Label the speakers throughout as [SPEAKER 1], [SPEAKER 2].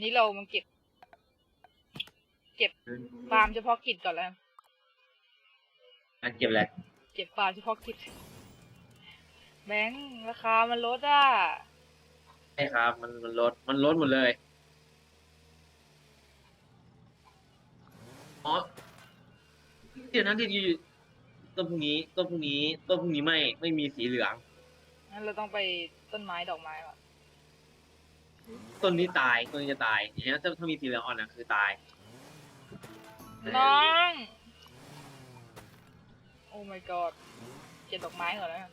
[SPEAKER 1] นี่เรามาเก็บ เก็บฟาร์มเฉพาะกิจก่อนแล้ว
[SPEAKER 2] อันเก็บแหละ
[SPEAKER 1] เก็บฟาร์มเฉพาะกิจ แบงค์ราคามันลดอะ
[SPEAKER 2] ใช่ครับ มันมันลด มันลดหมดเลยอ๋อเดี๋ยวนั้นที่อยู่ต้นพวกนี้ต้นพวกนี้ต้นพวกนี้ไม่ไม่มีสีเหลือง
[SPEAKER 1] งั้นเราต้องไปต้นไม้ดอกไม้ว่ะ
[SPEAKER 2] ต้นนี้ตายต้นนี้จะตายอย่างนี้ยถ้าถ้ามีสีเหลืองอ่อนอะคือตาย
[SPEAKER 1] น้อง โอ้ my god เก็บดอกไม้ก่อนแล้วกัน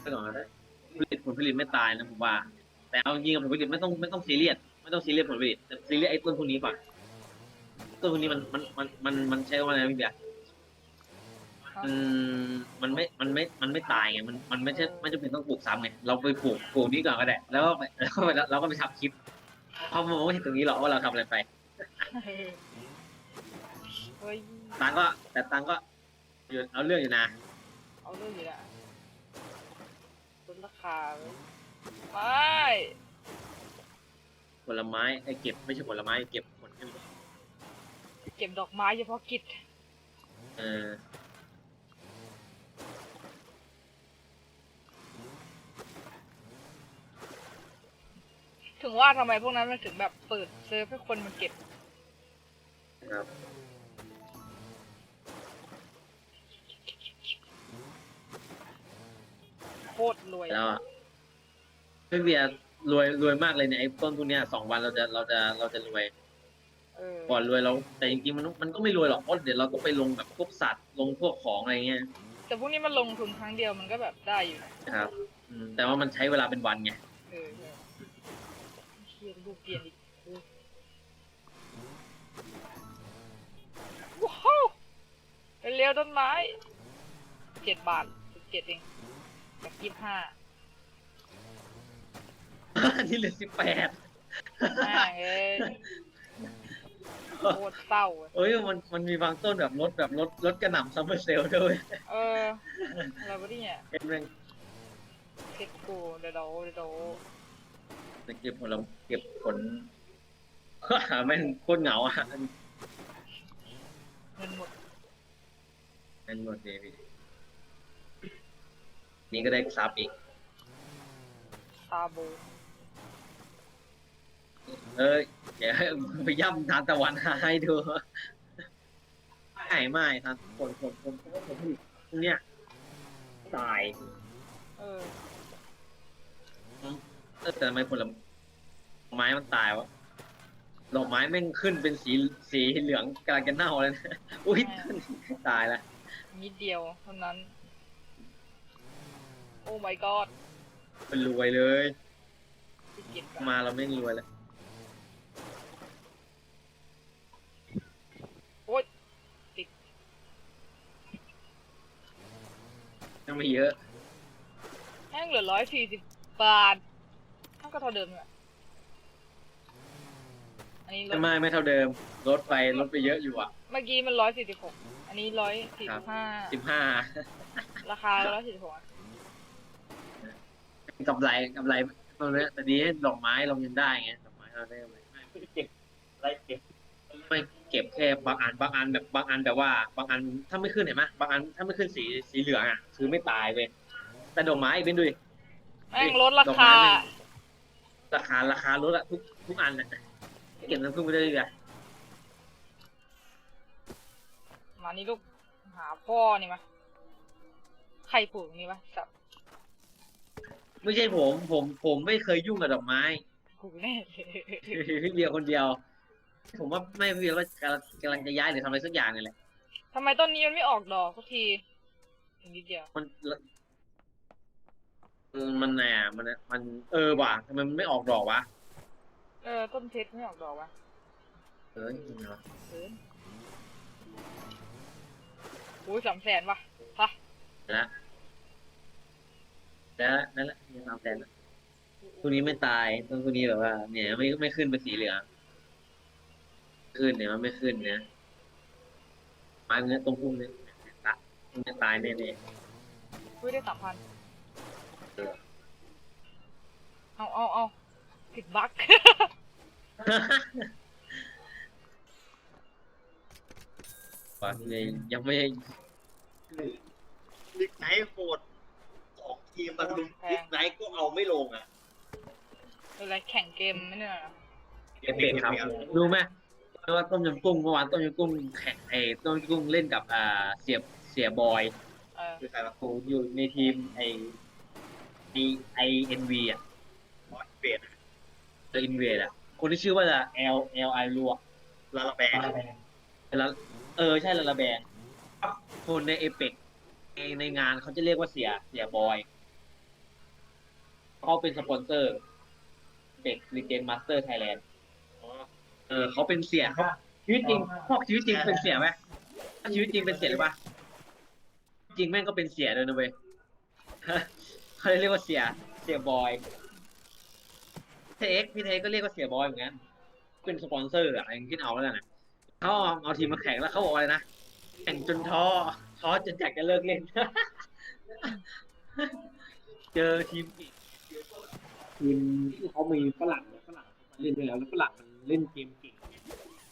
[SPEAKER 2] ไปก่อนก็ได้ผลิตผลผลิตไม่ตายนะผมว่า แต่เอาจริงๆผลผลิตไม่ต้องไม่ต้องซีเรียสไม่ต้องซีเรียสผลผลิตแต่ซีเรียสไอ้ต้นพวกนี้ก่อนต้นพวกนี้มันมันมันมันมันใช้คำว่าอะไรนะพี่เบียร์ มันมันไม่มันไม่มันไม่ตายไงมันมันไม่ใช่ไม่จำเป็นต้องปลูกซ้ำไงเราไปปลูกปลูกนี้ก่อนก็ได้แล้วก็ไปแล้วก็ไปแล้วก็ไปทำคลิปเพราะมันไม่เห็นตรงนี้หรอกว่าเราทำอะไรไป
[SPEAKER 1] เฮ้ย
[SPEAKER 2] ตังก็ แต่ตังก็อยู่เอาเรื่องอยู่นะ
[SPEAKER 1] เอาเรื่องอยู่ละลดราคาเว้ยไม่
[SPEAKER 2] ผลไม้ไอ้เก็บไม่ใช่ผลไม้เก็บผลผลิต
[SPEAKER 1] เก็บดอกไม้เฉพาะกิจ
[SPEAKER 2] เออ
[SPEAKER 1] ถึงว่าทำไมพวกนั้นมันถึงแบบเปิดเซิร์ฟให้คนมาเก็บ
[SPEAKER 2] ครับ
[SPEAKER 1] โคตรรวย
[SPEAKER 2] แล้วอะพี่เบียร์รวยรวยมากเลยเนี่ยไอ้ต้นพวกเนี้ยสองวันเราจะเราจะเราจะรวย
[SPEAKER 1] เออ
[SPEAKER 2] ก่อนรวยเราแต่จริงๆมันมันก็ไม่รวยหรอกเพราะเดี๋ยวเราก็ไปลงแบบพวกสัตว์ลงพวกของอะไรเงี้ย
[SPEAKER 1] แต่พวกนี้มันลงทุนครั้งเดียวมันก็แบบได้อยู่นะ
[SPEAKER 2] นะครับ อืมแต่ว่ามันใช้เวลาเป็นวันไง
[SPEAKER 1] เออเออ เชียลูกเปลี่ยนอีกโอ้ว้าวเร็วๆต้นไม้เจ็ดบาทสิบเจ็ดเองจากยี่สิบห้า
[SPEAKER 2] นี่เหลือสิบแปด
[SPEAKER 1] แม่งเอ้ยโคตรเศร้าอะ
[SPEAKER 2] เอ้ยมันมันมีบางต้นแบบลดแบบลดลดกระหน่ำซัมเมอร์เซลด้วย
[SPEAKER 1] เอออะไรวะเนี่ย
[SPEAKER 2] เห็นไหม
[SPEAKER 1] เพชรกูเดี๋ยวเดี๋ยวเดี๋ยว
[SPEAKER 2] เก็บผลเก็บผลแม่งโคตรเหงาอะ
[SPEAKER 1] เงินหมด
[SPEAKER 2] แม่งหมดเลยพี่นี่ก็ได้ซับอีก
[SPEAKER 1] ซาบู
[SPEAKER 2] เอ้ยเดี๋ยวไปย่ำทานตะวันให้ดูไม่ไม่ทานผลผลผลผลผลผลิตพวกเนี้ยตาย
[SPEAKER 1] เออ
[SPEAKER 2] เออแต่ทำไมผลไม้มันตายวะดอกไม้แม่งขึ้นเป็นสีสีเหลืองกำลังจะเน่าแล้วนะ อุ้ยตายละ
[SPEAKER 1] นิดเดียวเท่านั้น โอ้ my god
[SPEAKER 2] เป็นรวยเลย
[SPEAKER 1] ที่เก็บอะ
[SPEAKER 2] มาเราไม่รวยแล้ว
[SPEAKER 1] โอ๊ยติด
[SPEAKER 2] ยังไม่เยอะ
[SPEAKER 1] แห้งเหลือร้อยสี่สิบบาทนั่น ก็เท่าเดิมเลยอะอันนี้ลด
[SPEAKER 2] ไม่ไม่เท่าเดิมลดไปลดไปเยอะอยู่อะ
[SPEAKER 1] เมื่อกี้มันร้อยสี่สิบหกอันนี้ร้อยสี่
[SPEAKER 2] ครั
[SPEAKER 1] สิ
[SPEAKER 2] บ
[SPEAKER 1] บห้า
[SPEAKER 2] สิบห้า
[SPEAKER 1] ราคาร้อยสี่สิบหก
[SPEAKER 2] กำไรกำไรตรงนี้แต่นี้ดอกไม้เรายังได้ไงดอกไม้เราได้กำไรไม่เก็บไรเก็บไม่เก็บแค่บางอันบางอันแบบบางอันแบบว่า บางอันถ้าไม่ขึ้นเห็นไหมบางอันถ้าไม่ขึ้นสีสีเหลืองอะ คือไม่ตายเว้ยแต่ดอกไม้เป็นดูดิ
[SPEAKER 1] แม่งลดรา
[SPEAKER 2] ดอก
[SPEAKER 1] คา
[SPEAKER 2] ไม้แม่ง ราคาราคาลดอะทุกทุกอันน่ะเก็บน้ำผึ้งไปได้เลย
[SPEAKER 1] มานี่ลูกหาพ่อนี่มาใครปลูกนี่วะสับ
[SPEAKER 2] ไม่ใช่ผม ผมผมไม่เคยยุ่งกับดอกไม้
[SPEAKER 1] ปลูกแน่เลย
[SPEAKER 2] พี่เบียร์คนเดียว ผมว่าไม่พี่เบียร์ว่ากำลังกำลังจะย้ายหรือทำอะไรสักอย่างนี่แหละ
[SPEAKER 1] ทำไมต้นนี้มันไม่ออกดอกสักทีอีกนิดเดียว
[SPEAKER 2] มันเออ มันแหนมัน มัน เออว่ะทำไมมันไม่ออกดอกวะ
[SPEAKER 1] เออต้นเพชรไม่ออกดอกวะ
[SPEAKER 2] เออยังไงวะ
[SPEAKER 1] เกินโอ้ยสามแสนวะฮะ
[SPEAKER 2] แล้วแล้วนั่นแหละยังทำแทนนะตัวนี้ไม่ตายต้นตัวนี้แบบว่า เนี่ย ไม่ไม่ขึ้นเป็นสีเหลือง ขึ้นเนี่ยมันไม่ขึ้นเนี่ยไม้เนี้ยตรงพุ่มเนี่ยตายมันจะตายแน่ๆ
[SPEAKER 1] คุยได้สามพัน
[SPEAKER 2] ว่าเลยยังไม่
[SPEAKER 3] ลิกไนท์โหดสองทีมมันลุมลิกไนท์ก็เอาไม่ลงอะ
[SPEAKER 1] อะไรแข่งเกมไหมเนี่ย
[SPEAKER 2] เอฟเฟกต์ครับรู้ไหมว่าต้มยำกุ้งเมื่อวานต้มยำกุ้งแข่งไอ้ต้มยำกุ้งเล่นกับอ่าเสียบเสียบอย
[SPEAKER 1] เออ
[SPEAKER 3] คือใครวะ
[SPEAKER 2] โอ้อยู่ในทีมไอ้ไอไอเอ็นวีอะ
[SPEAKER 3] มอสเบด
[SPEAKER 2] เดอะอินเวดอะ คนที่ชื่อว่าจะเอลเอลไอรัว
[SPEAKER 3] ลาลาแบง
[SPEAKER 2] แล้วเออใช่ลาลาแบงคนในเอเปกในในงานเขาจะเรียกว่าเสียเสียบอยเขาเป็นสปอนเซอร์เด็กลีเจนมาสเตอร์ไทยแลนด์
[SPEAKER 3] อ๋อ
[SPEAKER 2] เออเขาเป็นเสียเขาชีวิตจริงพวกชีวิตจริงเป็นเสียไหมถ้าชีวิตจริงเป็นเสียหรือปะจริงแม่งก็เป็นเสียเลยนะเว้ยเขาเรียกว่าเสียเสียบอย เทคพี่เทคก็เรียกว่าเสียบอยเหมือนกันเป็นสปอนเซอร์อะอย่างที่เอาแล้วกันนะเขาเอาเอาทีมมาแข่งแล้วเขาบอกว่าอะไรนะแข่งจนท้อท้อจนอยากจะเลิกเล่น เจอทีมอีกทีมที่เขามีฝรั่งเนี่ยฝรั่งเขามาเล่นด้วยแล้วแล้วฝรั่งมันเล่นเกมเก่ง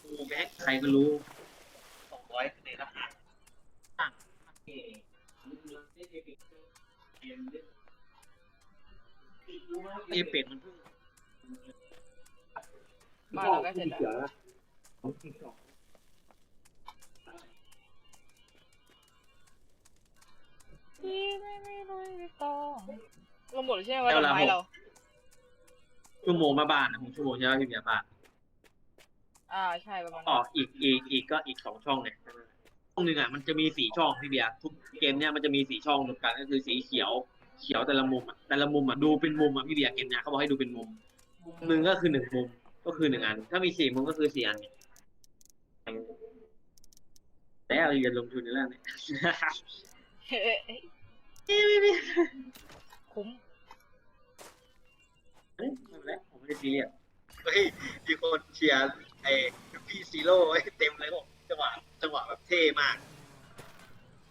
[SPEAKER 2] โอ้แม็กใครก็รู้
[SPEAKER 3] สองร้อยคะแนนละ
[SPEAKER 2] เอเป็ดมันเพิ่ง
[SPEAKER 1] บ้านเราก็เสร็จแล้วที่ไม่ไม่รู้ไม่ต้องเราหมดแล้วใช่ไหมว่าต้นไม้เรา
[SPEAKER 2] ชั่วโมงมาบ้านนะผมชั่วโมงใช่ไหมพี่เบียร์บ้าน
[SPEAKER 1] อ่าใช่ประมาณ
[SPEAKER 2] อ๋อ
[SPEAKER 1] นั้น
[SPEAKER 2] อีกอีกอีกก็อีกสองช่องเนี่ยช่องหนึ่งอะมันจะมีสี่ช่องพี่เบียร์ทุกเกมเนี่ยมันจะมีสี่ช่องรวมกันก็คือสีเขียว เขียวแต่ละมุมอะแต่ละมุมอะดูเป็นมุมอะพี่เบียร์เกมเนี่ยเขาบอกให้ดูเป็นมุม หนึ่งก็คือหนึ่งมุมก็คือหนึ่งอัน ถ้ามีสี่มุมก็คือสี่อันเนี่ยแต่เราอย่าลงทุนในเรื่องนี้
[SPEAKER 1] เฮ้ยคุ้ม
[SPEAKER 2] เฮ้ยไม่เป็นไรผมไม่ได้ซีเรียส
[SPEAKER 3] เฮ้ยมีคนเชียร์ไอ้พี่ซีโร่ไว้เต็มเลยบอกจังหวะจังหวะแบบเท่มาก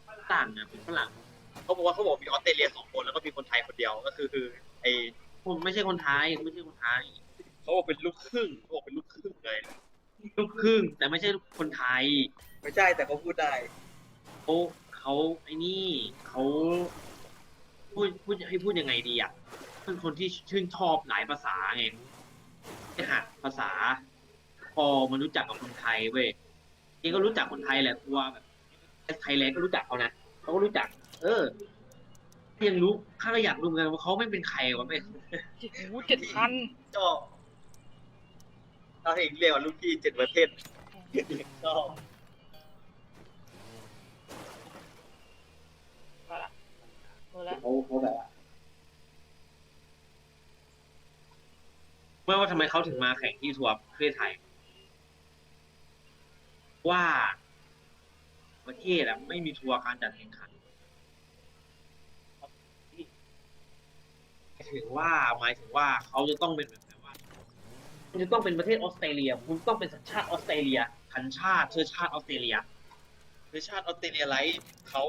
[SPEAKER 2] ฝรั่งอะเป็นฝรั่ง
[SPEAKER 3] เขาบอกว่าเขาบอกมีออสเตรเลียสองคนแล้วก็มีคนไทยคนเดียวก็คือคือไอ้
[SPEAKER 2] ผมไม่ใช่คนไทยไม่ใช่คนไทย
[SPEAKER 3] เขาบอกเป็นลูกครึ่งเขาบอกเป็นลูกครึ่งเลย
[SPEAKER 2] ลูกครึ่ง แต่ไม่ใช่คนไทย
[SPEAKER 3] ไม่ใช่แต่เขาพูดได้
[SPEAKER 2] เขาเขาไอ้นี่เขาพูดพูดให้พูดยังไงดีอะเป็นคนที่ชื่นชอบหลายภาษาไงได้หัดภาษา พอมันรู้จักกับคนไทยเว้ยเองก็รู้จักคนไทยแหละตัวแบบไทยแลนด์ก็รู้จักเขานะเขาก็รู้จัก เออ ยังรู้ข้าก็อยากรู้เหมือนกันว่าเขาไม่เป็นใครวะไม่
[SPEAKER 1] โอ้โหเจ็ดพัน
[SPEAKER 3] ชอบเราเห็นเรียกว่าลูกพี่เจ็ดประเทศชอบ
[SPEAKER 1] ก็ละหมดแล้ว
[SPEAKER 2] เขาเขาแบบว่าเมื่อว่าทำไมเขาถึงมาแข่งที่ทัวร์ประเทศไทย ว่าประเทศอะไม่มีทัวร์การจัดแข่งขันหมาย ถึงว่าหมายถึงว่าเขาจะต้องเป็นแบบว่าคุณจะต้องเป็นประเทศออสเตรเลีย คุณต้องเป็นสัญชาติออสเตรเลียสัญชาติเชื้อชาติออสเตรเลีย
[SPEAKER 3] คือชาติออสเตรเลียไลท์เขา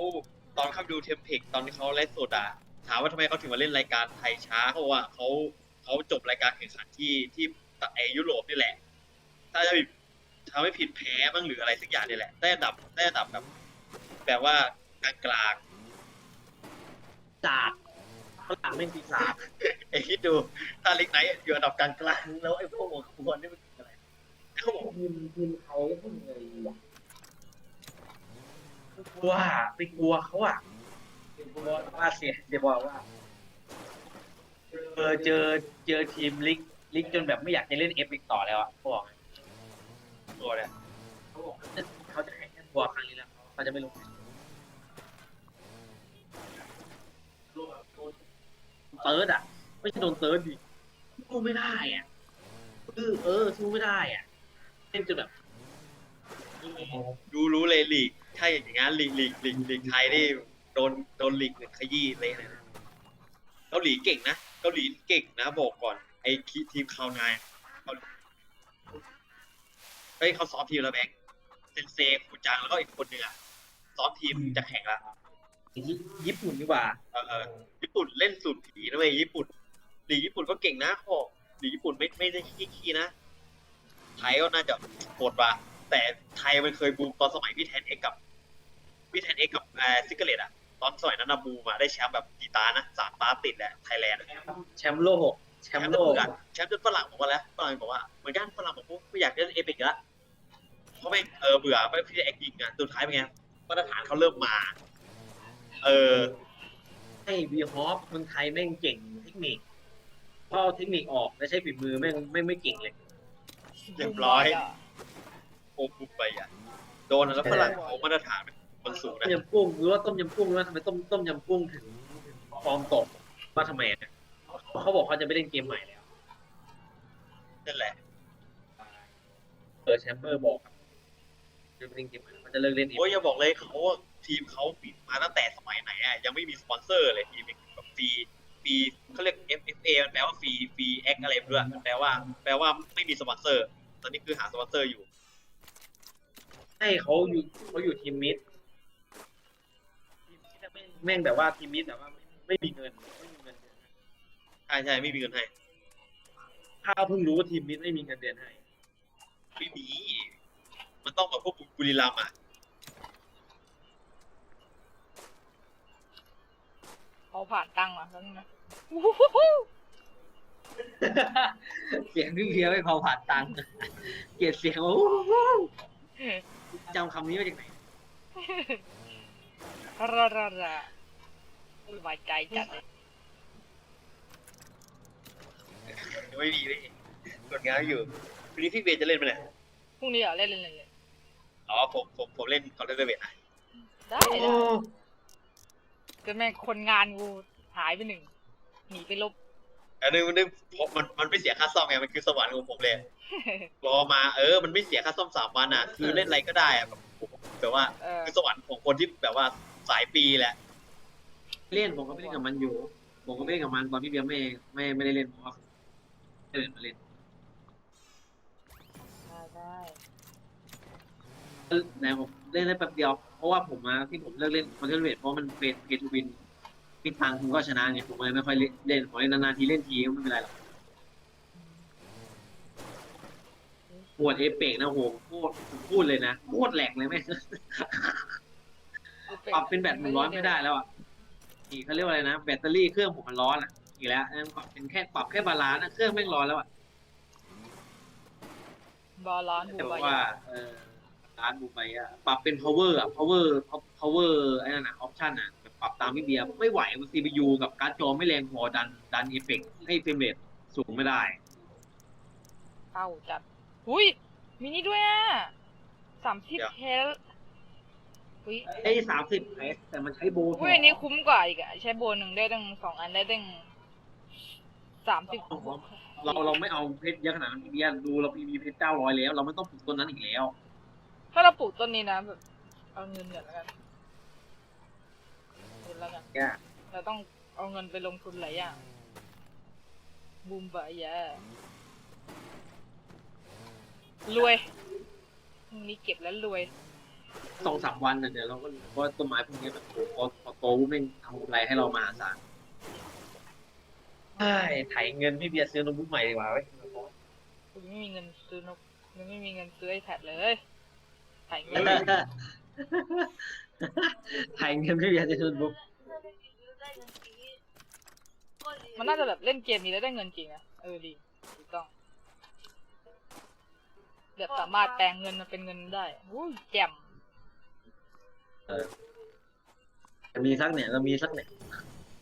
[SPEAKER 3] ตอนเข้าดูเทมเพกตอนที่เขาไลฟ์สดอะถามว่าทำไมเขาถึงมาเล่นรายการไทยช้าเขาบอกว่าเขาเขาจบรายการแข่งขันที่ที่ไอยุโรปนี่แหละ ถ้าจะทำให้ผิดแพ้บ้างหรืออะไรสักอย่างนี่แหละ ได้อันดับได้อันดับแบบแบบว่ากลางกลาง
[SPEAKER 2] ศาสตร์ ฝรั่งไม่ปีศาจ
[SPEAKER 3] ๆไอ้คิดดูถ้าเล็กไนท์อยู่อันดับกลางกลางๆแล้วไอ้พวกหัวขบวนนี่มันคืออะไรเขาบอก
[SPEAKER 2] ทีมทีมเขาก็พูดเลยอะกลัวไปกลัวเขาอะไปกลัวว่าเสียเสียบอกว่าเจอเจอเจอทีมลิกลิกจนแบบไม่อยากจะเล่นเอฟอีกต่อแล้วอะเขาบอกไงตัวเนี่ยเขาบอกเขาจะแข่งแค่ทัวร์ครั้งนี้แล้วเขาจะไม่ลง เติร์ดอะ ไม่ใช่โดนเติร์ดดิสู้ไม่ได้อะเออเออสู้ไม่ได้อะเล่นจนแบบ
[SPEAKER 3] ดูรู้เลยลีกถ้าอย่างงั้นลีกลีกลีกลีกไทยนี่โดนโดนลีกหนึ่งขยี้เลยนะเกาหลีเก่งนะเกาหลีเก่งนะบอกก่อนไอ้คีทีมคาวนายเกาหลีเฮ้ยเขาซ้อมทีมแล้วแบงค์เซนเซคูจังแล้วก็อีกคนหนึ่งอะซ้อมทีมจะแข่งละ
[SPEAKER 2] ญี่ปุ่นดีกว่า
[SPEAKER 3] เออเออญี่ปุ่นเล่นสูตรผีนะเว้ยญี่ปุ่นลีกญี่ปุ่นก็เก่งนะเขาบอกลีกญี่ปุ่นไม่ไม่ได้ขี้ขี้นะ ไทยก็น่าจะโหดว่ะแต่ไทยมันเคยบูมตอนสมัยพี่แทนเอ็กกับพี่แทนเอ็กกับเอ่อซิกเกเลตอะตอนสมัยนั้นนะบูมมาได้แชมป์แบบกี่ตานะสามตาติดแหละไทยแลนด์
[SPEAKER 2] แชมป์โลกแช
[SPEAKER 3] แช
[SPEAKER 2] ม
[SPEAKER 3] ม
[SPEAKER 2] ป์
[SPEAKER 3] ป์
[SPEAKER 2] โล
[SPEAKER 3] โล
[SPEAKER 2] ก
[SPEAKER 3] กอะแชมป์จนฝรั่งบอกว่าแล้วฝรั่งบอกว่าเหมือนกันฝรั่งบอกว่าไม่อยากเล่นเอพิกแล้วเพราะไม่งเออเบื่อไม่พี่แอคยิงอะสุดท้ายเป็นไงมาตรฐานเขาเริ่มมา เออ
[SPEAKER 2] ให้วีฮอปคนไทยแม่งเก่งเทคนิคพอเอาเทคนิคออกแล้วใช้ฝีมือแม่งไม่ไม่เก่งเลย
[SPEAKER 3] เรียบร้อยโอ้ปุ๊บไปอะ โดนแล้วฝรั่งเขามาตรฐานมันสูง
[SPEAKER 2] ต้
[SPEAKER 3] นะ
[SPEAKER 2] มยำกุ้งรู้ว่าต้มยำกุ้งรู้ว่าทำไมต้มต้มยำกุ้งถึงฟอร์มตกว่าทำไมอะเขาบอกเขาจะไม่เล่นเกมใหม่แล้ว
[SPEAKER 3] นั่นแหละ
[SPEAKER 2] เออแชมเบอร์บอกครับจะไม่เล่นเกมใหม่เขาจะเลิกเล่นเอง
[SPEAKER 3] โอ้ยอย่าบอกเลยเขา ทีมเขาปิดมาตั้งแต่สมัยไหนอะยังไม่มีสปอนเซอร์เลยทีมแบบฟรีฟรีเขาเรียก FFA มันแปลว่าฟรีฟรีแอคอะไรไม่รู้อะมันแปลว่า แปลว่าไม่มีสปอนเซอร์ ตอนนี้คือหาสปอนเซอร์อยู่
[SPEAKER 2] ให้เขาอยู่เขาอยู่ทีมมิดทีมมิดอะแม่งแม่งแบบว่าทีมมิดแบบว่าไม่มีเงินไม่มีเงินเดือนให้
[SPEAKER 3] ใช่ใช่ไม่มีเงินให้
[SPEAKER 2] ข้าวเพิ่งรู้ว่าทีมมิดไม่มีเงินเดือนให้
[SPEAKER 3] ไม่มีมันต้องแบบพวกบุรีรัมย์อะ
[SPEAKER 1] เขาผ่านตั้งมาแล้วนะ
[SPEAKER 2] เสียงพี่เพียวไม่พอผ่านตังค์เกลียดเสียงโอ้โหจำคำนี้มาจากไหน
[SPEAKER 1] ระระระสบายใจจัดเลย
[SPEAKER 3] ไม่มีไม่มีกดงานอยู่วันนี้พี่เบย์จะเล่นไหมเนี่ย
[SPEAKER 1] พรุ่งนี้เหรอเล่นเล่นเล่นเล่น
[SPEAKER 3] อ๋อผมผมผมเล่นคอนเทนต์เบย์
[SPEAKER 1] ได้ได้ ก็แม่งคนงานกูหายไปหนึ่งหนีไปลบ
[SPEAKER 3] อันนึงมันนึงผมมันมันไม่เสียค่าซ่อมไงมันคือสวรรค์ของผมเลยรอมาเออมันไม่เสียค่าซ่อมสามวันอะ คือเล่นอะไรก็ได้อะแบบผมแบบว่า
[SPEAKER 1] เออ
[SPEAKER 3] คือสวรรค์ของคนที่แบบว่าสายปีแหละ
[SPEAKER 2] เล่นผมก็ไม่เล่นกับมันอยู่ ผมก็ไม่เล่นกับมันตอนพี่เบียร์ไม่ไม่ไม่ได้เล่นเพราะว่าไม่ได้เล่นมาเล่น
[SPEAKER 1] ได้ได้
[SPEAKER 2] แต่ผมเล่นได้แป๊บเดียวเพ ราะว่าผมมาที่ผมเลิกเล่นคอนเทนต์เวทเพราะมันเป็นเกทูวินมีทางคุณก็ชนะไงผมเลยไม่ค่อยเล่นเล่นผมเล่นนานๆทีเล่นทีก็ไม่เป็นไรหรอกปวดเอเปกนะโหโคตรผมพูดเลยนะโคตรแหลกเลยแม่งปรับเป็นแบตมันร้อนไม่ได้แล้วอะนี่เขาเรียกว่าอะไรนะแบตเตอรี่เครื่องผมมันร้อนอะอีกแล้วนั่นปรับเป็นแค่ปรับแค่บาลานซ์นะเครื่องแม่งร้อนแล้วอะ
[SPEAKER 1] บอลลอน
[SPEAKER 2] แต่
[SPEAKER 1] หู
[SPEAKER 2] บอก
[SPEAKER 1] ใบ
[SPEAKER 2] ว่าเออ ร้านบูไปอะปรับเป็น power อะ power power ไอ้นั่นอะ option อะแบบปรับตามพี่เบียร์ไม่ไหวมัน CPU กับการ์ดจอไม่แรงพอดันดันเอฟเฟกให้เฟรมเรทสูงไม่ได้
[SPEAKER 1] เข้าจัดอุ้ย มีนี่ด้วยอะสามสิบ
[SPEAKER 3] เดี๋ยว
[SPEAKER 1] เฮลอุ้ย
[SPEAKER 2] ไอ้สามสิบแต่มันใช้โบว์
[SPEAKER 1] อุ้ยอันนี้คุ้มกว่าอีกอะใช้โบนหนึ่งได้ตั้งสองอันได้ตั้งสามสิบ
[SPEAKER 2] เราเราไม่เอาเพชรเยอะขนาดนั้นพี่เบียร์ดูเรามีเพชรเก้าร้อยแล้ว เราไม่ต้องปลูกต้นนั้นอีกแล้ว
[SPEAKER 1] ถ้าเราปลูกต้นนี้นะแบบเอาเงินเดือนแล้วกันเงินแล้วกัน
[SPEAKER 2] แก
[SPEAKER 1] เราต้องเอาเงินไปลงทุนหลายอย่าง บูมบะแย่รวยพรุ่งนี้เก็บแล้วรวย
[SPEAKER 2] สองสามวันน่ะเดี๋ยวเราก็เพราะต้นไม้พวกนี้แบบโอ้โหพอพอโตปุ๊บแม่งทำกำไรให้เรามหาศาลใช่ไถเงินพี่เบียร์ซื้อโน้ตบุ๊กใหม่ดีกว่าเว้ย
[SPEAKER 1] กูยังไม่มีเงินซื้อนกยังไม่มีเงินซื้อไอแพดเลย ถ่ายเงิน
[SPEAKER 2] ไถเงินพี่เบียร์ซื้อโน้ตบุ๊ก
[SPEAKER 1] มันน่าจะแบบเล่นเกมนี้แล้วได้เงินจริงอะเออดีถูกต้องแบบสามารถแปลงเงินมาเป็นเงินได้อุ้ยแจ่ม
[SPEAKER 2] มีสักเนี่ยเรามีสักเนี่ย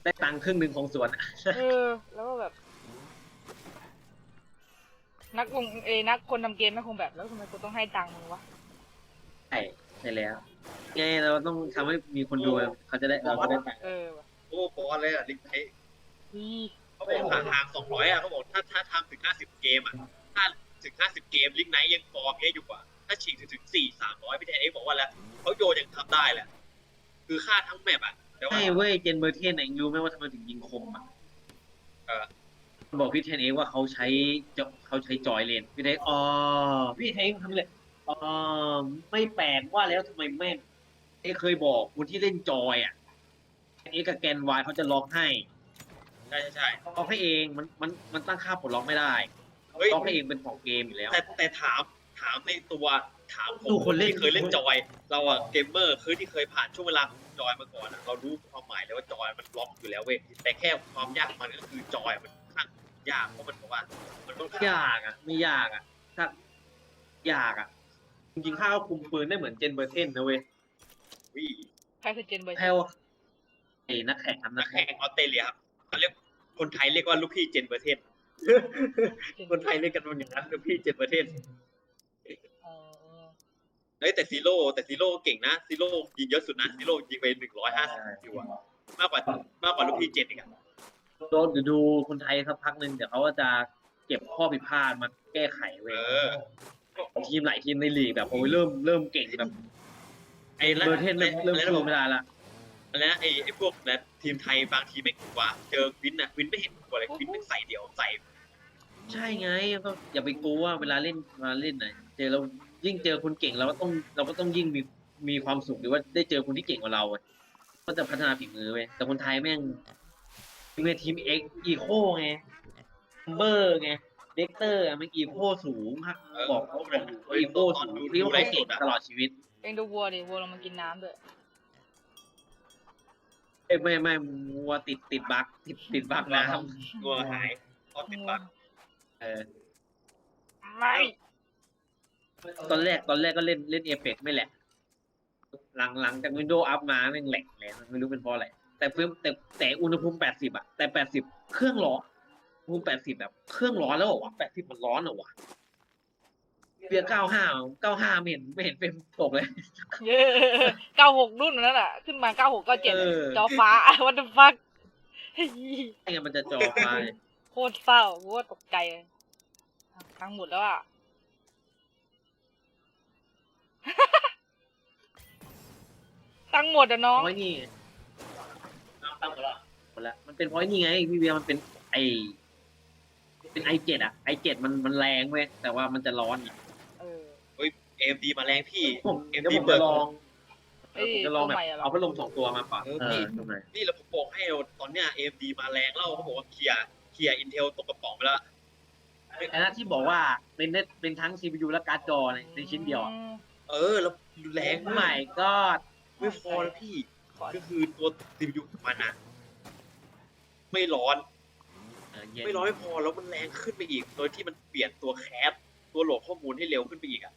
[SPEAKER 2] ได้ตังค์ครึ่งหนึ่งของสวนอะ
[SPEAKER 1] เออ แล้วก็แบบ นักลงเอยนักคนทำเกมไม่คงแบบแล้วทำไมกูต้องให้ตังค์มึงวะ
[SPEAKER 2] ใช่ใช่แล้วไงเราต้องทำให้มีคนดูเขาจะได้เราจะได้ตังค์
[SPEAKER 1] เออว่ะ
[SPEAKER 3] โอ้บอลเลยอะลิงไทย
[SPEAKER 1] อี
[SPEAKER 3] เขาบอกห่างห่างสองร้อยอะเขาบอกถ้าถ้าทำถึงห้าสิบเกมอะถ้าถึงห้าสิบเกมลิงไนท์ยังฟอร์มเยอะอยู่กว่า ถ้าฉีกถึงถึงสี่สามร้อยพี่แทนเอ็กบอกว่าแล้วเขาโยนยังทำได้แหละ คือค่าทั้งแมปอะแต่ว่า
[SPEAKER 2] ใช่เว้ยเจนเบอร์เทนไหนรู้ไหมว่าทำไมถึงยิงคมอะ
[SPEAKER 3] เออ
[SPEAKER 2] บอกพี่เทนเองว่าเขาใช้จอเขาใช้จอยเลนพี่เทนอ๋อพี่เทนทำเลย อ๋อไม่แปลกว่าแล้วทำไมแม่งเอเคยบอกคนที่เล่นจอยอะเอกับแกนวายเขาจะล็อกให้
[SPEAKER 3] ใช่ใช่ใช่
[SPEAKER 2] ล็อกให้เองมันมันมันตั้งค่าปลดล็อกไม่ได้
[SPEAKER 3] เฮ้ย
[SPEAKER 2] ต้องให้เองเป็นของเกมอยู่แล้ว
[SPEAKER 3] แต่แต่ถามถามในตัวถามผม
[SPEAKER 2] ดูคนเล่น
[SPEAKER 3] ที่เคยเล่นจอย เราอะเกมเมอร์คือที่เคยผ่านช่วงเวลาของจอยมาก่อนอะเรารู้ความหมายเลยว่าจอยมันล็อกอยู่แล้วเว้ยแต่แค่ความยากมันก็คือจอยมันค่อนข้างยากเพราะมันบอกว่ามันต้อง
[SPEAKER 2] ยากอะ ไม่ยากอะถ้ายากอะ จริงๆข้าวคุมปืนได้เหมือนเจนเบอร์เทนนะเว้ย
[SPEAKER 3] วิ่
[SPEAKER 1] ใครคือเจนเบอร์
[SPEAKER 2] แพ้วไอ้นักแข่งครับ
[SPEAKER 3] นั
[SPEAKER 2] นั
[SPEAKER 3] ก
[SPEAKER 2] ก
[SPEAKER 3] แข่
[SPEAKER 2] แข่
[SPEAKER 3] ง
[SPEAKER 2] ง
[SPEAKER 3] ออสเตรเลียครับเขาเรียกคนไทยเรียกว่าลูกพี่เจนเบอร์เทนคนไทยเรียกกันว่าอย่างนั้นลูกพี่เจนเบอร์เทน
[SPEAKER 1] อ๋อ
[SPEAKER 3] เฮ้ยแต่ซีโร่แต่ซีโร่เก่งนะซีโร่ยิงเยอะสุดนะซีโร่ยิงไปหนึ่งร้อยห้าสิบคิวอะมากกว่ามากกว่าลูกพี่เจนอีกอะ
[SPEAKER 2] โดนเดี๋ยวดูคนไทยสักพักหนึ่งเดี๋ยวเขาก็จะเก็บข้อผิดพลาดมาแก้ไขเว้
[SPEAKER 3] เอยอ
[SPEAKER 2] ทีมหลายทีมในลีกแบบโอ้ยเริ่มเริ่มเก่งแบบ
[SPEAKER 3] ไอ้
[SPEAKER 2] เบอร์เทนเริ่มเริ่ม
[SPEAKER 3] แล้ว
[SPEAKER 2] สู้ไม่ได้ละ
[SPEAKER 3] แล้วไอ้ไอ้พวกนะทีมไทยบางทีไม่กว่า เจอควินนะควินไม่เห็นกว่าเลยควินไม่ใส่เดียวใส่
[SPEAKER 2] ใช่ไงก็อย่าไปกลัวเวลาเล่นเวลาเล่นไหนเจอเรายิ่งเจอคนเก่งเราก็ต้องเราก็ต้องยิ่งมีมีความสุขหรือว่าได้เจอคนที่เก่งกว่าเราเว้ยก็จะพัฒนาฝีมือเว้ยแต่คนไทยแม่งมีทีมเอ็กอีโคไงเบอร์ไง เด็กเตอร์มันอีโคสูงครับ
[SPEAKER 3] เออ
[SPEAKER 2] บอกเขาบอกอีโคสูงเรียกว่าเขาเก่งตลอดชีวิต
[SPEAKER 1] เองดูวัวดิวัวเรามากินน้ำด้วย
[SPEAKER 2] เอ้ยไม่ไม่มัวติดติดบักติดติดบักน้
[SPEAKER 3] งัวหายเพราะติดบักำ
[SPEAKER 2] เออ
[SPEAKER 1] ไม่
[SPEAKER 2] ตอนแรกตอนแรกก็เล่นเล่นเอเปกไม่แหละ หลังหลังจากวินโดว์อัพมาแม่งแหลกเลยไม่รู้เป็นเพราะอะไรแต่เพิ่มแต่แต่อุณหภูมิแปดสิบอะแต่แปดสิบเครื่องร้อนอุณหภู มิแปดสิบแบบเครื่องร้อนแล้วเหรอวะแปดสิบมันร้อนเหรอวะเบียร์เก้าห้าเก้าห้าไม่เห็นไม่เห็นเป็นตกเลย
[SPEAKER 1] เย้เก้าหกรุ่นนั้นอะ ขึ้นมาเก้าหกเก้าเจ็ด
[SPEAKER 2] เออ
[SPEAKER 1] จอฟ้า what the fuck
[SPEAKER 2] ไอ้เงี้ยมันจะจอไฟ
[SPEAKER 1] โคตรเศร้ากูว่าตกใจเลยทั้งหมดแล้วอะตั้งหมดอะน้อง
[SPEAKER 2] เพราะไอ้นี่ตั้งหมดละหมดละมันเป็นเพราะไอ้นี่ไงพี่เบียร์มันเป็นไอ เป็นไอเจ็ดอะไอเจ็ดมันมันแรงเว้ยแต่ว่ามันจะร้อนอะ
[SPEAKER 1] เออ
[SPEAKER 3] เอ็มดีมาแรงพี่
[SPEAKER 2] ผม
[SPEAKER 3] เอ็ม
[SPEAKER 2] เดี๋ยว
[SPEAKER 3] ดี
[SPEAKER 2] ผม
[SPEAKER 3] เบิ
[SPEAKER 2] จะ
[SPEAKER 3] ร์
[SPEAKER 2] ลอง
[SPEAKER 1] เอ้ย
[SPEAKER 2] ผมจะลองแบบ
[SPEAKER 1] ตัวใหม่อะเหรอ
[SPEAKER 2] เอาพัดลมสองตัวมาปะ
[SPEAKER 3] เออ
[SPEAKER 2] เอ
[SPEAKER 3] พี่
[SPEAKER 2] อตรงไหน
[SPEAKER 3] นี่เราผมบอกให้ตอนเนี้ยเอ็มดีมาแรงแล้วเขาบอกว่าเคลียร์เคลียร์อินเทลตกกระป๋องไปแล้ว
[SPEAKER 2] ไอ้นั่นที่บอกว่าเป็นเน็ตเป็นทั้ง CPU และการ์ดจอในในชิ้นเดียวอะ
[SPEAKER 1] ม
[SPEAKER 3] เออ แล้วแรง
[SPEAKER 2] ใหม่ก็
[SPEAKER 3] ไม่พอนะพี่
[SPEAKER 1] ขอ
[SPEAKER 3] ก็คือตัวซีพียูของมันอะไม่ร้อน
[SPEAKER 2] เออเย็น
[SPEAKER 3] ไม่ร้อนไม่พอแล้วมันแรงขึ้นไปอีก โดยที่มันเปลี่ยนตัวแคสตัวโหลดข้อมูลให้เร็วขึ้นไปอีกอะ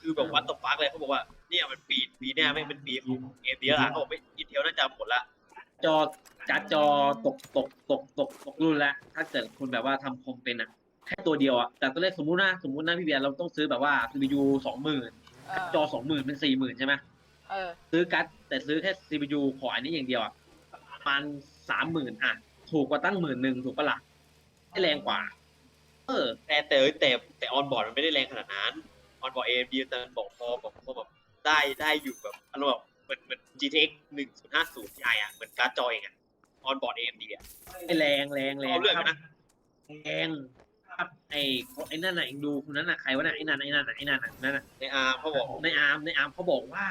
[SPEAKER 3] คือแบบวัดต่อฟักเลยเขาบอกว่าเนี่ยมันปีปีเนี้ยไม่งเป็นปีของเอเดียละเขาบอกไม่อินเทลน่าจะหมดละ
[SPEAKER 2] จอการ์ดจอตกตกตกตกตกรุ่นแล้วถ้าเกิดคุณแบบว่าทำคอมเป็นอะแค่ตัวเดียวอะแต่ตัวเลขสมมุตินะสมมุตินะพี่เบียร์เราต้องซื้อแบบว่า CPU สองหมื่น
[SPEAKER 1] เออ
[SPEAKER 2] จอสองหมื่นเป็นสี่หมื่นใช่ไหม
[SPEAKER 1] เออ
[SPEAKER 2] ซื้อการ์ดแต่ซื้อแค่ CPU ขออันนี้อย่างเดียวอะประมาณสามหมื่นอะถูกกว่าตั้งหมื่นหนึ่งถูกปะล่ะ ไม่แรงกว่า เออ
[SPEAKER 3] แต่แต่แต่แต่ออนบอร์ดมันไม่ได้แรงขนาดนั้นออนบอร์ดเอดีแต่มันบอกพอบอกพอแบบได้ได้อยู่แบบอารมณ์แบบเหมือนเหมือน GTX หนึ่งศูนย์ห้าศูนย์ใหญ่อะเหมือนการ์ดจอเองอะออนบอร์ดเอ็มดีอะ
[SPEAKER 2] ไม่แรงแรงแรง
[SPEAKER 3] เอาเรื่อง
[SPEAKER 2] ครับ
[SPEAKER 3] นะ
[SPEAKER 2] แรงครับไอ้ไอ้นั่นน่ะเองดูคนนั้นน่ะใครวะน่ะไอ้นั่นไอ้นั่นน่ะไอ้นั่นน่ะนั่นน่ะ
[SPEAKER 3] ในอาร์มเขาบอก
[SPEAKER 2] ในอาร์มในอาร์มเขาบอกว่า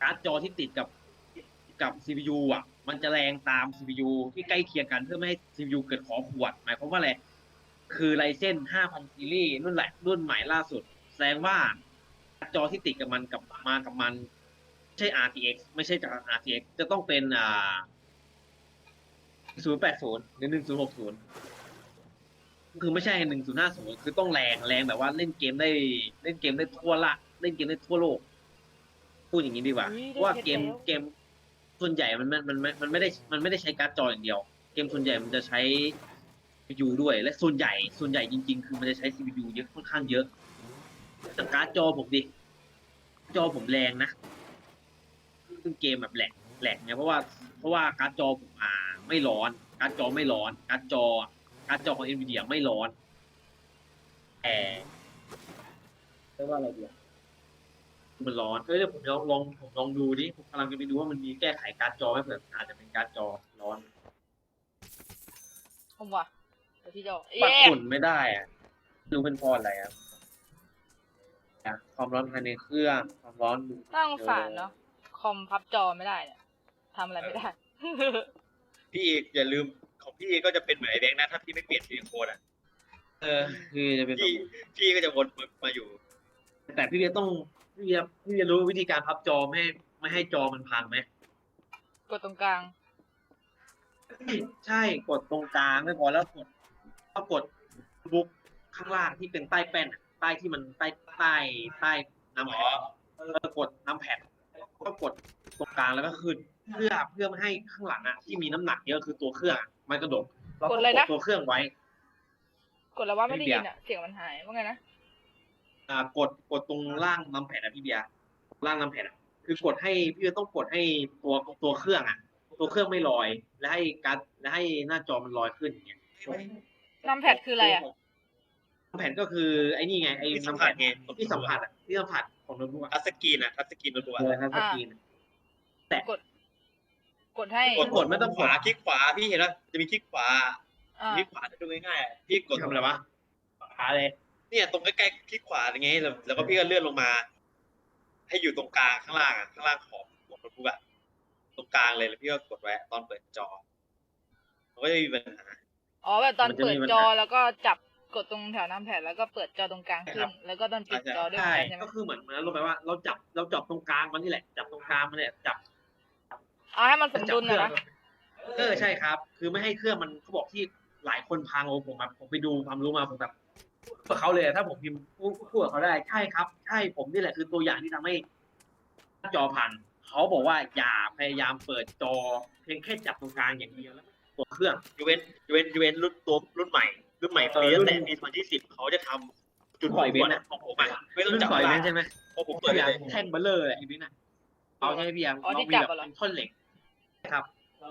[SPEAKER 2] การ์ดจอที่ติดกับ กับ CPU อะ มันจะแรงตาม CPU ที่ใกล้เคียงกันเพื่อไม่ให้ CPU เกิดขอขวด หมายความว่าอะไร คือไลเซน5,000ซีรีส์รุ่นแหละรุ่นใหม่ล่าสุด แสดงว่าการ์ดจอที่ติดกับมันกับมากับมัน ไม่ใช่ RTX ไม่ใช่จาก RTX จะต้องเป็นอ่า080หรือ1060 คือไม่ใช่หนึ่งศูนย์ห้าศูนย์คือต้องแรงแรงแบบว่าเล่นเกมได้เล่นเกมได้ทั่วละ เล่นเกมได้ทั่วโลก พูดอย่างนี้ดีกว่า
[SPEAKER 1] อุ๊ยได้
[SPEAKER 2] เพราะว่า
[SPEAKER 1] เพชร
[SPEAKER 2] เกม
[SPEAKER 1] แล้ว
[SPEAKER 2] เกม ส่วนใหญ่มันมันมันมันไม่ได้มันไม่ได้ใช้การ์ดจออย่างเดียว เกมส่วนใหญ่มันจะใช้ CPU ด้วย และส่วนใหญ่ส่วนใหญ่จริง ๆ คือมันจะใช้ CPU เยอะค่อนข้างเยอะแต่การ์ดจอผมดิจอผมแรงนะซึ่งเกมแบบแหลกแหลกไงเพราะว่าเพราะว่าการ์ดจอผมอ่าไม่ร้อน การ์ดจอไม่ร้อน การ์ดจอ การ์ดจอของ NVIDIA ไม่ร้อนแต่เรียกว่าอะไรดีอะ มันร้อนเอ้ยเดี๋ยวผมลองลองผมลองดูดิผมกำลังจะไปดูว่ามันมีแก้ไขการ์ดจอไหมเผื่ออาจจะเป็นการ์ดจอร้อน
[SPEAKER 1] ผมว่ะเดี๋ยวพี่จะบอก
[SPEAKER 2] ปัด
[SPEAKER 1] เย้
[SPEAKER 2] ฝุ่นไม่ได้อะไม่รู้เป็นเพราะอะไรอะอะความร้อนภายในเครื่องความร้อน
[SPEAKER 1] น่าสงสารเนาะคอมพับจอไม่ได้เนี่ยทำอะไรไม่ได้
[SPEAKER 3] พี่เอกอย่าลืมของพี่เอกก็จะเป็นเหมือนไอแบงค์นะ ถ้าพี่ไม่เปลี่ยนซีโค้ดอะ
[SPEAKER 2] เออ คือจะเป็นแบบ
[SPEAKER 3] พี่พี่ก็จะวนมาอยู่
[SPEAKER 2] แต่พี่เบียร์ต้อง พี่เบียร์พี่เบียร์รู้วิธีการพับจอไม่ให้ไม่ให้จอมันพังไหม
[SPEAKER 1] กดตรงกลาง
[SPEAKER 2] ใช่กดตรงกลางไม่พอแล้วกดก็กดบุ๊กข้างล่างที่เป็นใต้แป้นอะใต้ที่มันใต้ใต้ใต้น้ำ
[SPEAKER 3] อ๋
[SPEAKER 2] แผ่
[SPEAKER 3] อน
[SPEAKER 2] เออกดน้ำแผ่นก็กดตรงกลางแล้วก็ขึ้นเพื่อเพื่อไม่ให้ข้างหลังอะที่มีน้ำหนักเยอะคือตัวเครื่องอะมันกระดกเรา
[SPEAKER 1] ก
[SPEAKER 2] ก็
[SPEAKER 1] ดอะไร
[SPEAKER 2] ก
[SPEAKER 1] นะ
[SPEAKER 2] ดตัวเครื่องไว้
[SPEAKER 1] กดแล้วว่าไม่ได้
[SPEAKER 2] ไม่เบี
[SPEAKER 1] ยิ
[SPEAKER 2] ยร์
[SPEAKER 1] นอะ เสียงมันหายว่าไงนะ
[SPEAKER 2] อ่ากดกดตรงล่างน้ำแผ่นอะพี่เบียร์ล่างน้ำแผ่นอะคือกดให้พี่เบียร์ต้องกดให้ตัวตัวเครื่องอะตัวเครื่องไม่ลอย และให้การดและให้หน้าจอมันลอยขึ้นอย่างเงี้ย
[SPEAKER 1] น้ำแพดคืออะไรอะ
[SPEAKER 2] น้ำแผ่นก็คือไอ้นี่ไงไอ้
[SPEAKER 3] ที่สัม
[SPEAKER 2] น้ำ
[SPEAKER 3] ผั
[SPEAKER 2] แผ่
[SPEAKER 3] ส
[SPEAKER 2] น
[SPEAKER 3] ไง
[SPEAKER 2] ที่สัมผัสอะที่สัมผัสของโน้ตบุ๊กอะ
[SPEAKER 3] ทัชสกรีนอะทัชสกรีนโน้ตบุ๊ก
[SPEAKER 2] เอ
[SPEAKER 3] อะ
[SPEAKER 2] อทัชสกรีน
[SPEAKER 1] กดกดให้
[SPEAKER 3] กด
[SPEAKER 2] กดไม่ต้อง
[SPEAKER 3] ขวาคลิกขวาพี่เห็นไหมจะมีคลิกขวา
[SPEAKER 1] อ่า
[SPEAKER 3] คลิกขวาจะดูง่ายๆอะพี่กด
[SPEAKER 2] ทำอะไรวะหาเลย
[SPEAKER 3] เนี่ย ตรงใกล้ๆคลิกขวาอย่างเงี้ยแล้วแล้วก็พี่ก็เลื่อนลงมา ให้อยู่ตรงกลางข้างล่างอะข้างล่างของของโน้ตบุ๊กอะตรงกลางเลยแล้วพี่ก็กดไว้ตอนเปิดจอมันก็จะมีปัญหา
[SPEAKER 1] อ๋อแบบตอนเปิดจอแล้วก็จับกดตรงแถวน้ำแผ่นแล้วก็เปิดจอตรงกลางขึ้น แล้วก็ตอนปิดจอด้วย
[SPEAKER 2] ใช่
[SPEAKER 1] ใช่ไหม
[SPEAKER 2] ก็คือเหมือนเหมือนรู้ไหมว่าเราจับเราจับตรงกลางมันนี่แหละจับตรงกลางมันเนี่ยจับ
[SPEAKER 1] เอาให้มันสม
[SPEAKER 2] จั
[SPEAKER 1] ดุล
[SPEAKER 2] เครื่
[SPEAKER 1] นะ
[SPEAKER 2] อง
[SPEAKER 1] นะ
[SPEAKER 2] เออใช่ครับ คือไม่ให้เครื่องมันเขาบอกที่หลายคนพังโอ้ผมแบบผมไปดูความรู้มาผมแบบ พูดกับเขาเลยอะถ้าผมพิมพ์พูดพูดกับเขาได้ใช่ครับ ใช่ผมนี่แหละคือตัวอย่างที่ทำให้หน้าจอพังเขาบอกว่าอย่าพยายามเปิดจอ เพียงแค่จับตรงกลางอย่างเดียวแล้วตัวเครื่อง
[SPEAKER 3] ยูเวนยูเวนยูเวนรุ่นตัวรุ่นใหม่ รุ่นใหม่
[SPEAKER 2] เออ
[SPEAKER 3] ปี
[SPEAKER 2] รุ่
[SPEAKER 3] ตั้
[SPEAKER 2] น
[SPEAKER 3] งแต่ปีสองพันยี่สิบเขาจะทำจุด
[SPEAKER 2] ปล่อยเว้น
[SPEAKER 3] อะ
[SPEAKER 2] อะ
[SPEAKER 3] ของผมอะไม่ต้อง
[SPEAKER 2] รุ่น
[SPEAKER 3] จับ
[SPEAKER 2] ปล่อย
[SPEAKER 3] เว
[SPEAKER 2] เว้
[SPEAKER 3] ลา น
[SPEAKER 2] ใช่ไหม
[SPEAKER 3] พอผมเปิด
[SPEAKER 2] อ
[SPEAKER 3] เล
[SPEAKER 2] ย่าง
[SPEAKER 3] ย
[SPEAKER 2] แท่งเบลเลอร์เลยไอ้บิ๊กน่ะเอาใช่ไหมพี่ยัง
[SPEAKER 1] อ๋อที่
[SPEAKER 2] เรามี
[SPEAKER 1] จับ
[SPEAKER 2] แบบ
[SPEAKER 1] อะเหรอ
[SPEAKER 2] เป็นท่อนเหล็กครับ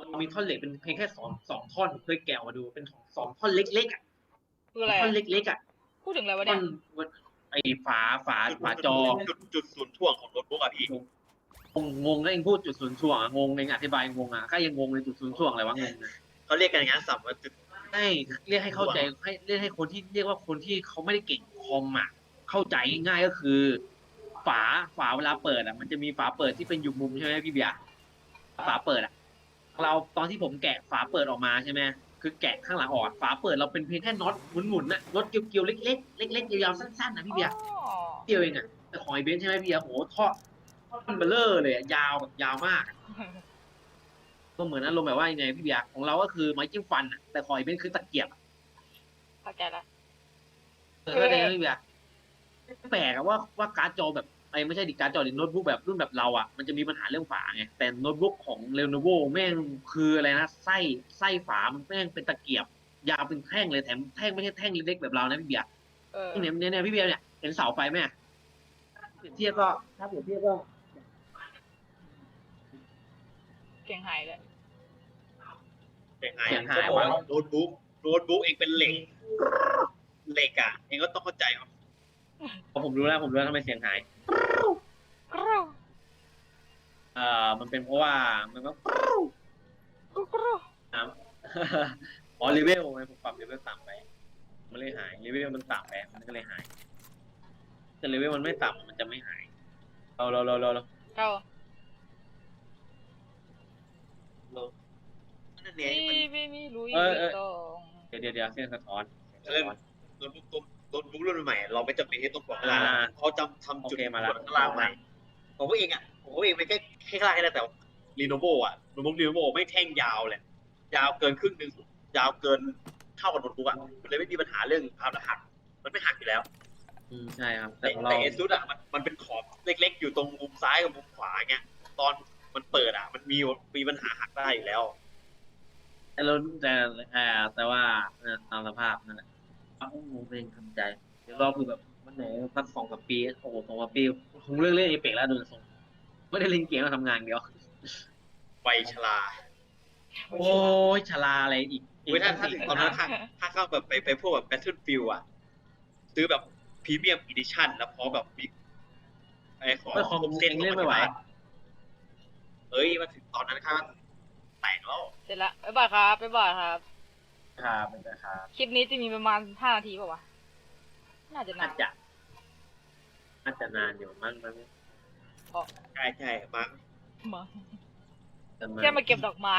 [SPEAKER 2] เรามีท่อนเหล็กเป็นเพียงแค่สองสองท่อนเคยแกะออกมาดูเป็นสองสองท่อนเล็กๆอะ
[SPEAKER 1] คืออะไร
[SPEAKER 2] ท่อน
[SPEAKER 1] อะ
[SPEAKER 2] เล็กๆอะ
[SPEAKER 1] พูดถึงอะไรวะ
[SPEAKER 2] ท่
[SPEAKER 1] เนี่
[SPEAKER 2] อยนไอ้ฝาฝาฝาจอ
[SPEAKER 3] จุดจุดศูนย์ถ่วงของโน้ตบุ๊กอะพี่
[SPEAKER 2] งงงงก็เองพูดจุดศูนย์ช่วงอะงงเองอธิบายงงอะก็ยังงงเลยจุดศูนย์ช่วงอะไรวะงงอะ
[SPEAKER 3] เขาเรียกกันอย่างนั้นสับว่าจุด
[SPEAKER 2] ให้เรียกให้เข้าใจให้เรียกให้คนที่เรียกว่าคนที่เขาไม่ได้เก่งคอมอะเข้าใจง่ายๆก็คือ ฝาฝาเวลาเปิดอะ มันจะมีฝาเปิดที่เป็นอยู่มุมใช่ไหมพี่เบียร์ฝาเปิดอะ เราตอนที่ผมแกะฝาเปิดออกมาใช่ไหม คือแกะข้างหลังออกอะฝาเปิดเราเป็นเพียงแค่น็อตหมุนๆน่ะน็อตเกลียวๆเล็กๆเล็กๆยาวๆสั้นๆนะพี่เบียร์
[SPEAKER 1] อ๋อ
[SPEAKER 2] เดียวเองอะแต่ของไอเบนซ์ใช่ไหมพี่เบียร์โหท่อท่อนเบลเลอร์เลยอะยาวแบบยาวมากอะก็เหมือนอารมณ์แบบว่ายังไงพี่เบียร์ของเราก็คือไม้จิ้มฟันอะแต่ของไอเบนซ์คือตะเกียบอะ
[SPEAKER 1] เข้าใจละ
[SPEAKER 2] เออเข้าใจไหมพี่เบียร์แปลกอะว่าว่าการ์ดจอแบบ ไอ้ไม่ใช่ดิการ์ดจอดิโน้ตบุ๊กแบบรุ่นแบบเราอะมันจะมีปัญหาเรื่องฝาไงแต่โน้ตบุ๊กของเรโนโวแม่งคืออะไรนะไส้ไส้ฝามันแม่งเป็นตะเกียบ ยาวเป็นแท่งเลยแถมแท่งไม่ใช่แท่งเล็กๆแบบเรานะพี่เบียร์
[SPEAKER 1] เออ
[SPEAKER 2] เนี่ยเนี่ยเนี่ยพี่เบียร์เนี่ยเห็นเสาไฟไหมอะเปรียบเทียบก็ถ้าเปรียบเทียบก็
[SPEAKER 1] เสียงหายเลย
[SPEAKER 3] เสียงหายก็บอกว่าโน้ตบุ๊กโน้ตบุ๊กเองเป็นเหล็กเหล็กอะเองก็ต้องเข้าใจว่า
[SPEAKER 2] ผมรู้แล้วผมรู้แล้วทำไมเสียงหาย
[SPEAKER 1] กรู
[SPEAKER 2] เอ่อมันเป็นเพราะว่ามันก็
[SPEAKER 1] กรูกรู
[SPEAKER 2] น้ำอ๋อเลเวลไงผมปรับเลเวลต่ำไปมันเลยหายเลเวลมันต่ำไปมันก็เลยหาย แต่เลเวลมันไม่ต่ำมันจะไม่หายเราเราเราเราเรา
[SPEAKER 1] เข้า
[SPEAKER 3] นั่นเอง
[SPEAKER 1] พี่ไม่มีลุยตรง
[SPEAKER 2] เดี๋ยวเดี๋ยวเดี๋ยวเส้นสะท้อนเส้น
[SPEAKER 3] เริ่
[SPEAKER 2] สะ
[SPEAKER 3] ม
[SPEAKER 2] ท้อน
[SPEAKER 3] โน้ตบุ๊กตัวโน้ตบุ๊กรุ่นใหม่เราไม่จำเป็นที่ต้องบอกข้างล่าง
[SPEAKER 2] อ่า
[SPEAKER 3] เขาจำทำจุด
[SPEAKER 2] โอเคมาแล้ว
[SPEAKER 3] ข้างล่างใหม่ผมก็เองอะผมก็เองไม่แค่แค่ข้างล่างแค่นั้นแต่รีโนโวอะโน้ตบุ๊กรีโนโวไม่แท่งยาวเลยยาวเกินครึ่งหนึ่งยาวเกินเท่ากับโน้ตบุ๊กอะมันเลยไม่มีปัญหาเรื่องภาพรหัสมันไม่หักอยู่แล้ว
[SPEAKER 2] อืมใช่ครับ แต่
[SPEAKER 3] แต่
[SPEAKER 2] ของเรา
[SPEAKER 3] แต่เอซุดอะมันมันเป็นขอบเล็กๆ อยู่ตรงมุมซ้ายกับมุมขวาเงี้ยตอนมันเปิดอะ มันมีมีปัญหาหักได้อยู่แล้ว
[SPEAKER 2] แต่เราแต่เอ่อแต่ว่าเอ่อตามสภาพนั่นแหละ เอางงเพลงทำใจ เดี๋ยวรอคือแบบวันไหนสักสองสามปีโอ้โหสองสามปีคงเลิกเล่นเอเปกแล้วดูทรงไม่ได้เล่นเกมมาทำงานอย่างเดียว
[SPEAKER 3] วัยชรา
[SPEAKER 2] โอ้ยชลาอะไรอีก
[SPEAKER 3] เว้ยถ้าถ้าถึงตอนนั้นถ้าถ้าเข้าแบบไปไปพวกแบบ Battlefield อะซื้อแบบพรีเมียมอีดิชั่นแล้วพร้อมแบบมีไอ้ของ
[SPEAKER 2] ไม่คอม
[SPEAKER 3] ครบ
[SPEAKER 2] เซ็นเล่นไม่ไหว
[SPEAKER 3] เฮ้ยมาถึงตอนนั้นครับแตกแล้ว
[SPEAKER 1] เสร็จละบ๊ายบายครับบ๊ายบายครับ
[SPEAKER 2] ครับเป็นราคา
[SPEAKER 1] คลิปนี้จะมีประมาณห้านาทีป่าวะ น่าจะ
[SPEAKER 2] น่า
[SPEAKER 1] นา
[SPEAKER 2] จะน่าจะนานอยู่มั้งมั้ง
[SPEAKER 3] ใช่ใช่มา
[SPEAKER 1] มา
[SPEAKER 2] จะ
[SPEAKER 1] แค่มาเก็บดอกไม้